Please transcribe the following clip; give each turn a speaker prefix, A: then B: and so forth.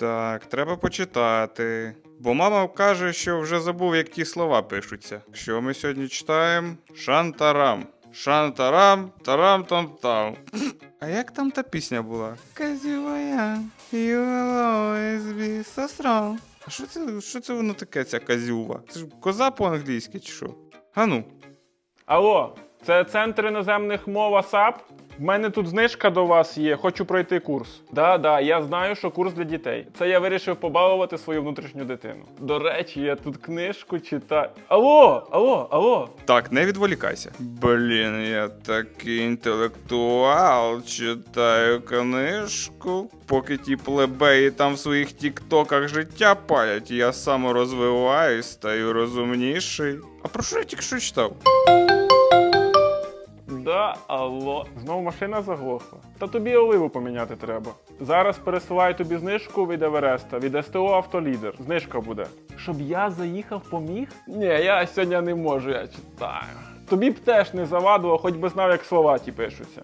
A: Так, треба почитати. Бо мама каже, що вже забув, як ті слова пишуться. Що ми сьогодні читаємо? Шантарам. Шантарам, тарам там там. А як там та пісня була? Казювая, you be so strong. А що це, що це воно таке, ця казюва? Це ж коза по-англійськи чи що? А ну.
B: Алло, це центр іноземних мов АСАП? В мене тут знижка до вас є, хочу пройти курс. Да, да, я знаю, що курс для дітей. Це я вирішив побалувати свою внутрішню дитину. До речі, я тут книжку читаю. Алло, алло, алло.
A: Так, не відволікайся. Блін, я такий інтелектуал, читаю книжку. Поки ті плебеї там в своїх тіктоках життя палять, я саморозвиваюсь, стаю розумніший. А про що я тільки що читав?
B: Алло. Знову машина заглохла. Та тобі оливу поміняти треба. Зараз пересилаю тобі знижку від Евереста, від СТО Автолідер. Знижка буде. Щоб я заїхав поміг? Ні, я сьогодні не можу, я читаю. Тобі б теж не завадило, хоч би знав, як слова ті пишуться.